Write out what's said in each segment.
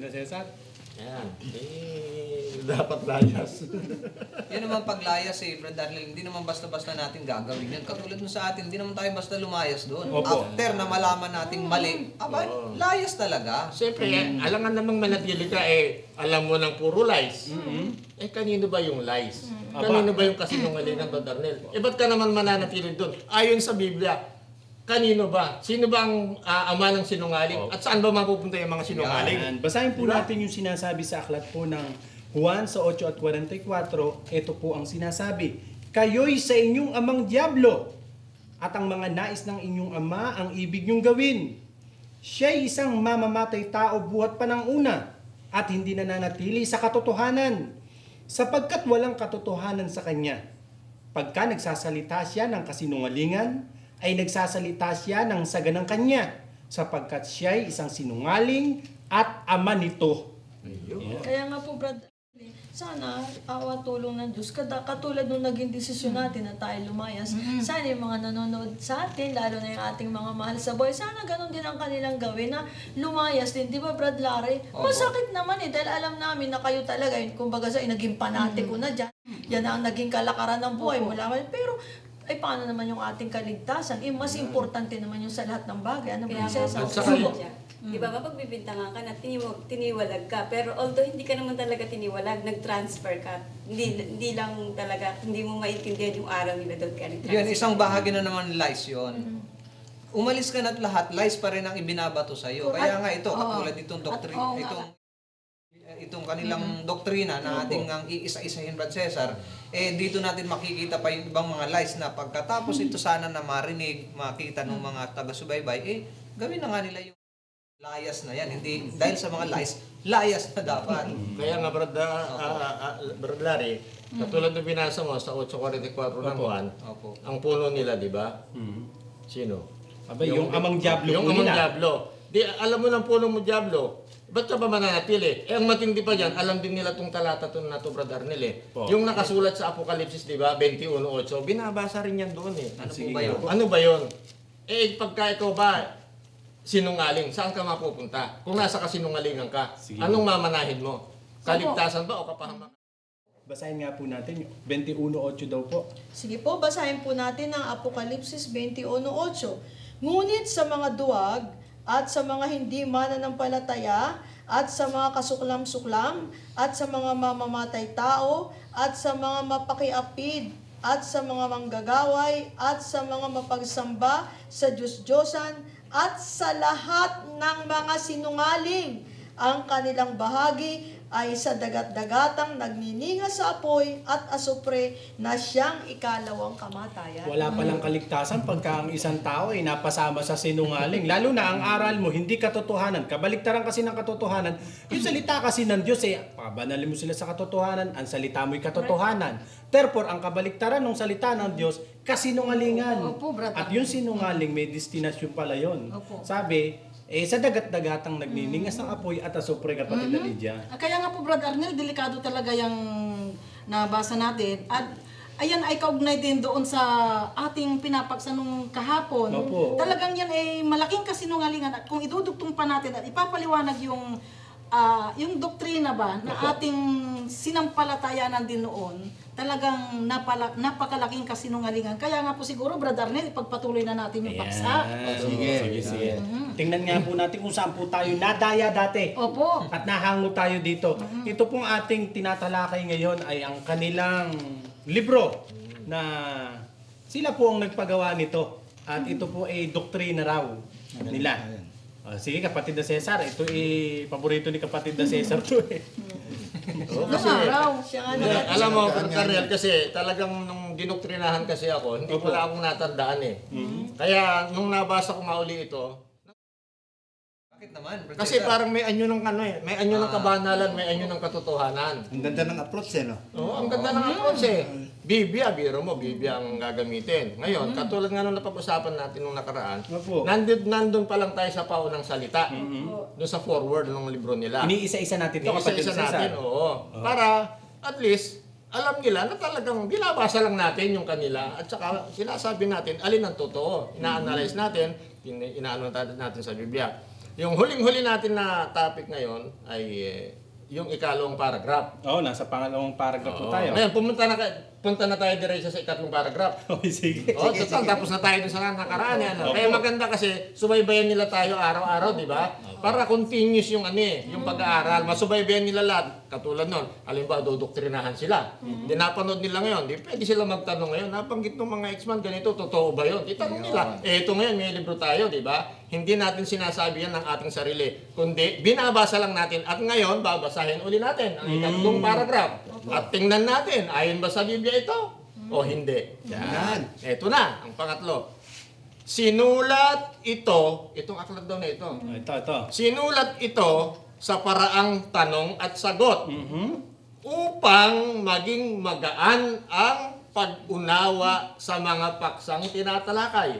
na Cesar. Yan. Eh, dapat layas. Yan naman paglayas eh, Brad Darnell, hindi naman basta-basta natin gagawin yan. Katulad nung sa atin, hindi naman tayo basta lumayas doon. Opo. After na malaman nating mali, aba, Oo. layas talaga. Siyempre, eh, alangan namang manatili ka eh, alam mo ng puro lies. Eh, kanino ba yung lies? Kanino ba yung kasinungalingan ba, Darnel? Eh, ba't ka naman mananatili doon? Ayon sa Biblia, kanino ba? Sino ba ang ah, ama ng sinungaling? At saan ba mapupunta yung mga sinungaling? Ayan. Basahin po natin yung sinasabi sa aklat po ng Juan sa 8 at 44. Ito po ang sinasabi. Kayo'y sa inyong amang Diablo at ang mga nais ng inyong ama ang ibig niyong gawin. Siya'y isang mamamatay tao buhat pa ng una at hindi nananatili sa katotohanan sapagkat walang katotohanan sa kanya. Pagka nagsasalita siya ng kasinungalingan, ay nagsasalita siya ng saganang kanya sapagkat siya'y isang sinungaling at ama nito. Kaya nga po, Brad, sana awa tulong ng Diyos. Kada, katulad nung naging desisyon natin na tayo lumayas, sana yung mga nanonood sa atin, lalo na yung ating mga mahal sa buhay, sana ganun din ang kanilang gawin na lumayas din. Di ba, Brad Larry? Masakit naman eh, dahil alam namin na kayo talaga, yun, kumbaga sa naging panatiko na dyan. Yan ang naging kalakaran ng buhay mo. Laman. Pero, ay paano naman yung ating kaligtasan? Eh, mas importante naman yung sa lahat ng bagay. Ano ba, Cesar? nga, At saka- siya. Di ba, mapagbibintangan ka na tiniwag, tiniwalag ka. Pero although hindi ka naman talaga tiniwalag, nag-transfer ka. Hindi, hindi lang talaga, hindi mo maintindihan yung araw nila doon ka nag-transfer. Yun, isang bahagi na naman lies yun. Umalis ka na't lahat, lies pa rin ang ibinabato sa iyo. Kaya nga ito, katulad itong doctrine, At itong itong kanilang doktrina na ating ang iisa-isahin Brad Cesar, eh dito natin makikita pa yung ibang mga lies na pagkatapos ito sana na marinig, makita ng mga taga-subaybay, eh gawin na nga nila yung layas na yan. Hindi, dahil sa mga lies, layas na dapat. Kaya nga, Brad, ah, ah, ah, Brad Larry, katulad ng binasa mo sa 8.44 ng Juan, ang puno nila, di ba? Sino? Aba, yung amang Diablo Yung po amang nila. Diablo. Di, alam mo ng puno mo Diablo, ba't ka ba mananatili? Eh, ang matindi pa dyan, alam din nila tong talata to na to, Brad Arnel eh. Po. Yung nakasulat sa Apokalipsis, di ba, 21.8, binabasa rin yan doon eh. Ano po Sige ba yun? Ano ba yun? Eh, pagka ikaw ba, sinungaling, saan ka mapupunta? Kung nasa kasinungalingan ka, Sige. anong mamanahin mo? Kaligtasan ba o kapahamakan? Basahin nga po natin yung 21.8 daw po. Sige po, basahin po natin ang Apokalipsis 21.8. Ngunit sa mga duwag at sa mga hindi mananampalataya at sa mga kasuklam-suklam at sa mga mamamatay tao at sa mga mapakiapid at sa mga manggagaway at sa mga mapagsamba sa Diyos-Diyosan at sa lahat ng mga sinungaling ang kanilang bahagi ay sa dagat-dagatang nagnininga sa apoy at asupre na siyang ikalawang kamatayan. Wala palang kaligtasan pagka ang isang tao ay napasama sa sinungaling. Lalo na ang aral mo, hindi katotohanan. Kabaliktaran kasi ng katotohanan. Yung salita kasi ng Diyos, eh, pabanalin mo sila sa katotohanan, ang salita mo'y katotohanan. Therefore, ang kabaliktaran ng salita ng Diyos, kasinungalingan. Opo. At yung sinungaling, may destinasyon pala yon. Opo. Sabi, eh, sa dagat-dagatang nagniningas ng apoy at asupre kapatid na Lydia. Ah, Kaya nga po, Brad Arnel, delikado talaga yung nabasa natin. At ayan ay kaugnay din doon sa ating pinapaksa nung kahapon. Opo. Talagang yan ay malaking kasinungalingan. At kung idudugtong pa natin at ipapaliwanag yung ah, yung doktrina ba na ating sinampalatayanan din noon, talagang napala, napakalaking kasinungalingan. Kaya nga po siguro, Brad Arnel, ipagpatuloy na natin yung paksa. Ayan. Sige, sige, sige. Tingnan nga po natin kung saan po tayo nadaya dati. Opo. At nahango tayo dito. Ito pong ating tinatalakay ngayon ay ang kanilang libro na sila po ang nagpagawa nito. At ito po ay doktrina raw nila. Ah, sige kapatid na Cesar, ito ay paborito ni kapatid na Cesar to eh. Oo, araw. Siya nga naman. alam mo, Karnel, kasi talagang nung dinoktrinahan kasi ako, hindi Opo. wala akong natandaan eh. Kaya nung nabasa ko mauli ito, Bakit naman? Brad kasi parang may anyo ng ano eh, may anyo ng kabanalan, may anyo ng katotohanan. Ang ganda ng approach eh, no? Oo, ang ganda ng approach eh. Biblia, biro mo, Biblia ang gagamitin. Ngayon, katulad nga nung napag-usapan natin nung nakaraan, Opo. nandun, nandun pa lang tayo sa paunang salita. Doon sa forward ng libro nila. Iniisa-isa natin ito kapatid Isa-isa natin, oo. Para at least alam nila na talagang binabasa lang natin yung kanila at saka sinasabi natin alin ang totoo. Ina-analyze natin, ina- inaano natin natin sa Biblia. Yung huling-huli natin na topic ngayon ay eh, yung ikalawang paragraph. Oo, nasa pangalawang paragraph po Oo. tayo. Ngayon, pumunta na, ka- punta na tayo diretso sa ikatlong paragraph. Okay, sige. Oh, total, tapos na tayo dun sa nakaraan. eh, Ano? Kaya maganda kasi subaybayan nila tayo araw-araw, di ba? Para continuous yung ano eh, yung pag-aaral. Masubaybayan nila lahat. Katulad nun, halimbawa, dodoktrinahan sila. Di napanood nila ngayon, di pwede sila magtanong ngayon. Napanggit ng mga ex-man, ganito, totoo ba yun? Di tanong nila. Eh, ito ngayon, may libro tayo, di ba? Hindi natin sinasabi yan ng ating sarili. Kundi, binabasa lang natin. At ngayon, babasahin uli natin ang ikatlong paragraph. At tingnan natin, ayon ba sa Biblia ito? O hindi? Yan. Ito na, ang pangatlo. Sinulat ito, itong aklat daw na ito. Oh, Ito, ito. Sinulat ito sa paraang tanong at sagot Mhm. upang maging magaan ang pag-unawa sa mga paksang tinatalakay.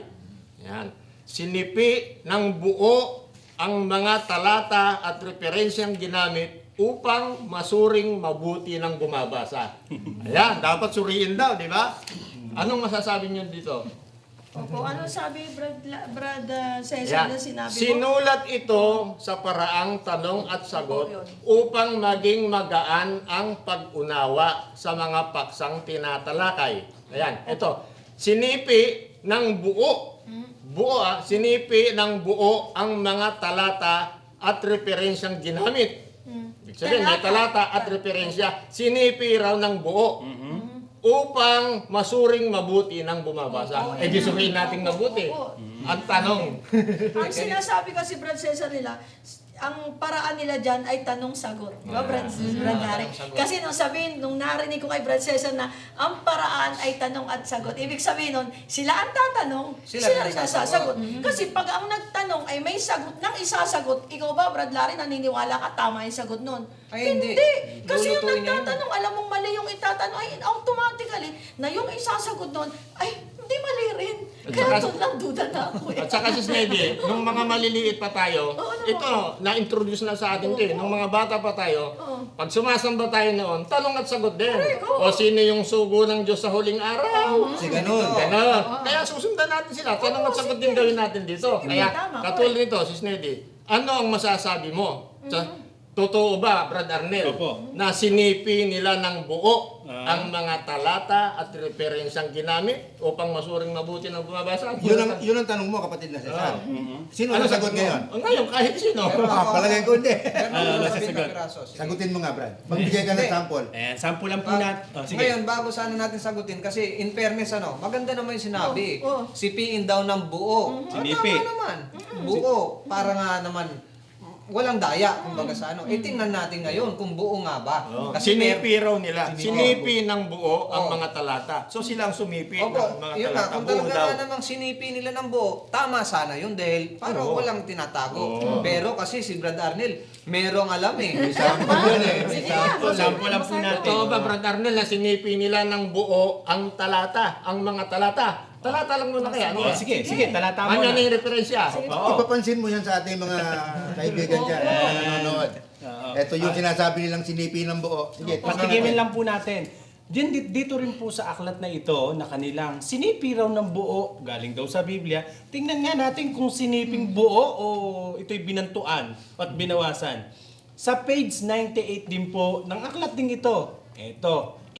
Yan. Sinipi ng buo ang mga talata at referensyang ginamit upang masuring mabuti ng bumabasa. Ayan, dapat suriin daw, di ba? Anong masasabi niyo dito? Opo, ano sabi Brad, Brad uh. Cesar na sinabi mo? Sinulat ito sa paraang tanong at sagot upang maging magaan ang pag-unawa sa mga paksang tinatalakay. Ayan, ito. Sinipi ng buo. Buo ah, sinipi ng buo ang mga talata at referensyang ginamit. Ibig sabihin, may talata at referensya. Sinipi raw ng buo upang masuring mabuti ng bumabasa. Eh, di suriin natin mabuti. Oo. Ang tanong, Ang sinasabi kasi Brad Cesar nila, ang paraan nila dyan ay tanong-sagot. Di ba, Brad, Brad Nari? Kasi nung sabihin, nung narinig ko kay Brad Cesar na ang paraan ay tanong at sagot, ibig sabihin nun, sila ang tatanong, Sila sila, ang sasagot. sasagot. Kasi pag ang nagtanong ay may sagot ng isasagot, ikaw ba, Brad Larry, naniniwala ka tama yung sagot nun? Ay, hindi. Kasi yung nagtatanong, alam mong mali yung itatanong, ay automatically, na yung isasagot nun, ay hindi mali rin. At Kaya saka- doon lang duda na ako eh. At saka si Snedy, nung mga maliliit pa tayo, Oo, ano ito, na-introduce na sa atin to eh. Nung mga bata pa tayo, Oo. pag sumasamba tayo noon, tanong at sagot din. Correct, oo. O sino yung sugo ng Diyos sa huling araw? Si ganun. Ganon. Kaya susundan natin sila. Tanong at sagot din gawin natin dito. Kaya tama, katulad nito, si Snedy, ano ang masasabi mo? Sa, Totoo ba, Brad Arnel, Opo. na sinipi nila ng buo Ah. ang mga talata at referensyang ginamit upang masuring mabuti ng bumabasa? Yun ang, yun ang tanong mo, kapatid na Cesar. Sino ang sagot ngayon? Oh, ngayon, kahit sino. Ah, palagay ko hindi. Ah. Sagutin mo nga, Brad. Magbigay ka ng Hindi. sample. Ayan, sample lang po Ba- natin. Oh, sige. Ngayon, bago sana natin sagutin, kasi in fairness, ano, maganda naman yung sinabi. Oo, oo. Sipiin daw ng buo. Ah, Sinipi. Tama naman. Buo. Para nga naman, walang daya, kumbaga sa ano. Eh, tingnan natin ngayon kung buo nga ba. Kasi mer- Sinipi raw nila. Sinipi. Sinipi ng buo ang Oo. mga talata. So sila ang sumipi Opo, ng mga yun talata. nga, kung Buo talaga daw. nga namang sinipi nila ng buo, tama sana yun dahil parang Oo. walang tinatago. Oo. Pero kasi si Brad Arnel, merong alam eh. May sample yun eh. Nga, sample. Lang po natin. Totoo ba, Brad Arnel, na sinipi nila ng buo ang talata, ang mga talata? Talata lang muna kaya. Ano? Oh, sige, sige, talata mo Ano na. yung referensya? Oo. Ipapansin mo yan sa ating mga kaibigan dyan na nanonood. Oo. Ito yung sinasabi nilang sinipi ng buo. Sige, Patigimin lang po natin. Din, di- dito rin po sa aklat na ito na kanilang sinipi raw ng buo, galing daw sa Biblia. Tingnan nga natin kung siniping buo o ito'y binantuan at binawasan. Sa page 98 din po ng aklat ding ito. Ito.